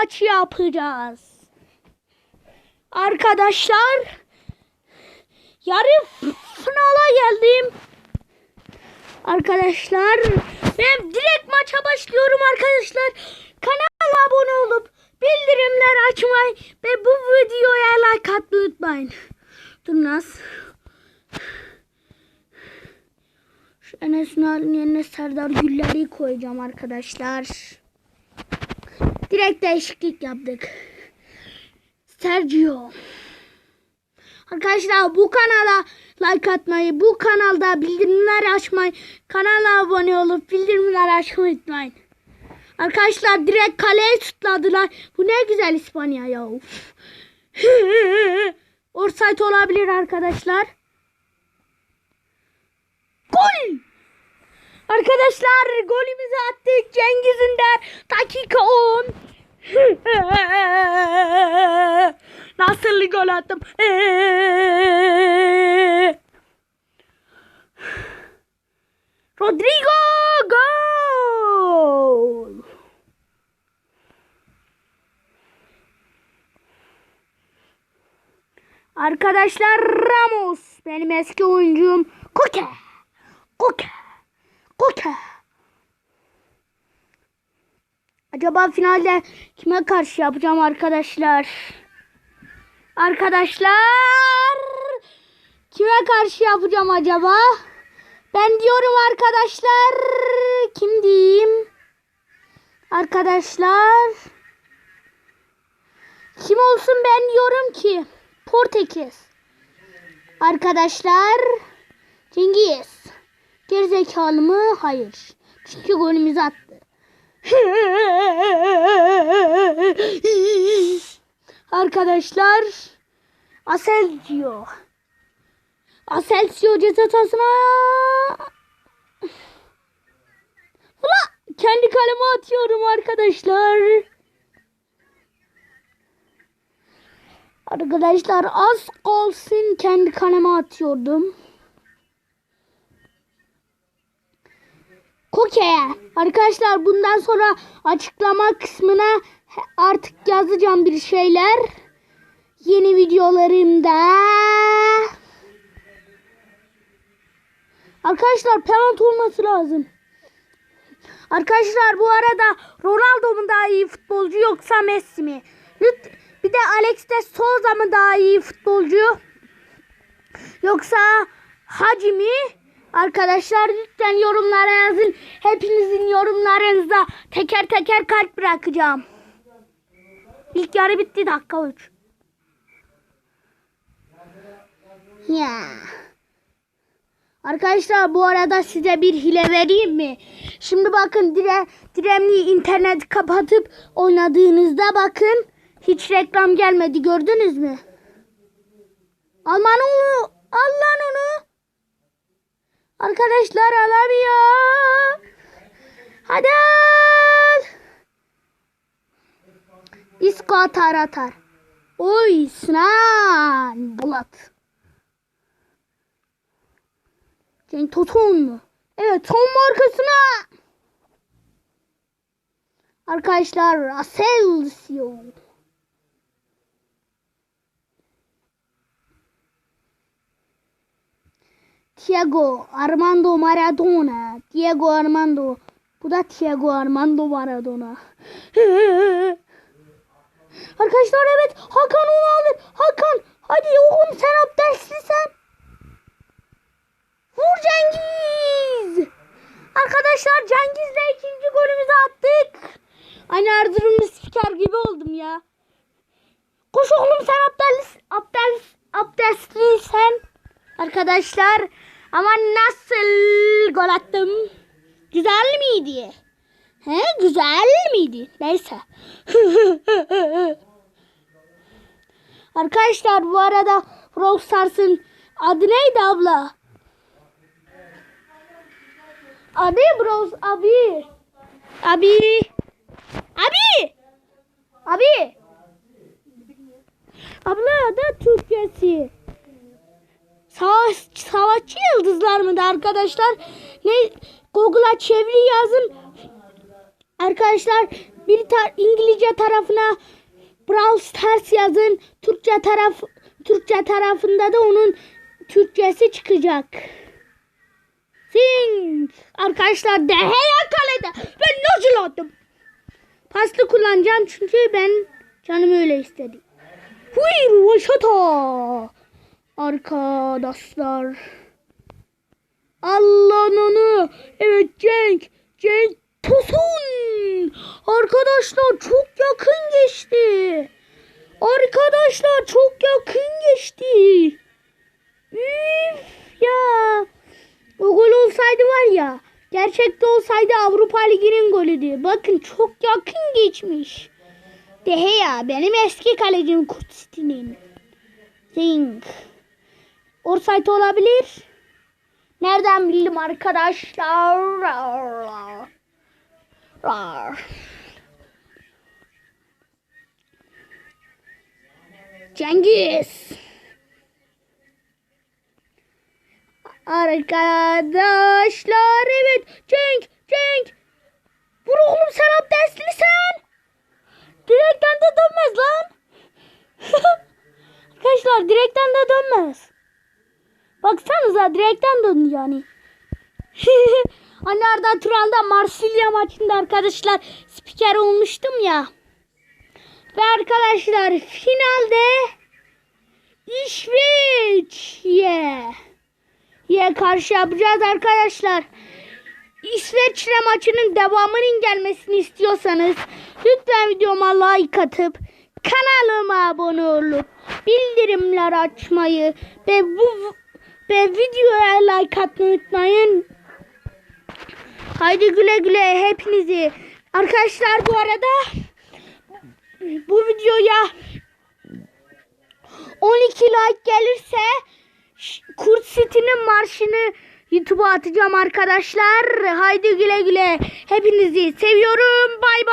maçı yapacağız. Arkadaşlar yarı finala geldim. Arkadaşlar ben direkt maça başlıyorum arkadaşlar. Kanala abone olup bildirimler açmayı ve bu videoya like atmayı unutmayın. Dur nasıl? Şu Enes Ünal'ın yerine Serdar Güller'i koyacağım arkadaşlar. Direkt değişiklik yaptık. Sergio. Arkadaşlar bu kanala like atmayı, bu kanalda bildirimler açmayı, kanala abone olup bildirimler açmayı unutmayın. Arkadaşlar direkt kaleye tutladılar. Bu ne güzel İspanya ya. Offside olabilir arkadaşlar. Gol! Arkadaşlar golümüzü attık Cengiz Ünder. Dakika 10. Nasıl gol attım? Rodrigo gol. Arkadaşlar Ramos benim eski oyuncum. Koke. Koke. Koke. Acaba finalde kime karşı yapacağım arkadaşlar? Arkadaşlar kime karşı yapacağım acaba? Ben diyorum arkadaşlar kim diyeyim? Arkadaşlar kim olsun ben diyorum ki Portekiz. Arkadaşlar Cengiz. Gerizekalı mı? Hayır. Çünkü golümüzü attı. Arkadaşlar Asensio. Asensio ceza sahasına. Ula, kendi kaleme atıyorum arkadaşlar. Arkadaşlar az olsun kendi kaleme atıyordum. Koke'ye. Arkadaşlar bundan sonra açıklama kısmına artık yazacağım bir şeyler. Yeni videolarımda. Arkadaşlar penaltı olması lazım. Arkadaşlar bu arada Ronaldo mu daha iyi futbolcu yoksa Messi mi? Bir de Alex de Souza mı daha iyi futbolcu? Yoksa Hacı mi? Arkadaşlar lütfen yorumlara yazın. Hepinizin yorumlarınızda teker teker kalp bırakacağım. İlk yarı bitti dakika 3. Ya. Arkadaşlar bu arada size bir hile vereyim mi? Şimdi bakın dire, diremli internet kapatıp oynadığınızda bakın hiç reklam gelmedi gördünüz mü? Alman onu, al lan onu. Arkadaşlar alamıyor. Hadi al. Disko atar atar. Oy Sinan Bulat. Cenk Toton mu? Evet ton markasına. Arkadaşlar Asensio. Thiago Armando Maradona. Diego Armando. Bu da Thiago Armando Maradona. Arkadaşlar evet Hakan onu alır. Hakan hadi oğlum sen abdestlisin. Vur Cengiz. Arkadaşlar Cengiz'le ikinci golümüzü attık. Aynı Erzurumlu spiker gibi oldum ya. Koş oğlum sen abdest, abdest, abdestliysen. Arkadaşlar ama nasıl gol attım? Güzel miydi? He güzel miydi? Neyse. Arkadaşlar bu arada Brawl Stars'ın adı neydi abla? Abi Brawl abi. Abi. Abi. Abi. Abla da Türkçesi. Savaş, savaşçı yıldızlar mı da arkadaşlar? Ne Google'a çeviri yazın. Arkadaşlar bir tar- İngilizce tarafına Brawl Stars yazın. Türkçe taraf Türkçe tarafında da onun Türkçesi çıkacak. Sing. Arkadaşlar Deheya kalede. Ben nasıl attım? Paslı kullanacağım çünkü ben canım öyle istedi. Huy Roşata. Arkadaşlar. Allah'ın onu. Evet Cenk. Cenk Tosun. Arkadaşlar çok yakın geçti. Arkadaşlar çok yakın geçti. Üf ya. O gol olsaydı var ya. Gerçekte olsaydı Avrupa Ligi'nin golüydü. Bakın çok yakın geçmiş. Dehe ya benim eski kalecim Kurt City'nin. Zing. Orsayt olabilir. Nereden bildim arkadaşlar? Cengiz. Arkadaşlar evet Cenk Cenk Vur oğlum sen abdestli sen Direkten de dönmez lan Arkadaşlar direkten de dönmez Baksanıza direkten döndü yani. Hani Arda Turan'da Marsilya maçında arkadaşlar spiker olmuştum ya. Ve arkadaşlar finalde İsveç yeah ye karşı yapacağız arkadaşlar. İsveç'le maçının devamının gelmesini istiyorsanız lütfen videoma like atıp kanalıma abone olup bildirimler açmayı ve bu ve videoya like atmayı unutmayın. Haydi güle güle hepinizi. Arkadaşlar bu arada bu videoya 12 like gelirse Kurt City'nin marşını YouTube'a atacağım arkadaşlar. Haydi güle güle. Hepinizi seviyorum. Bay bay.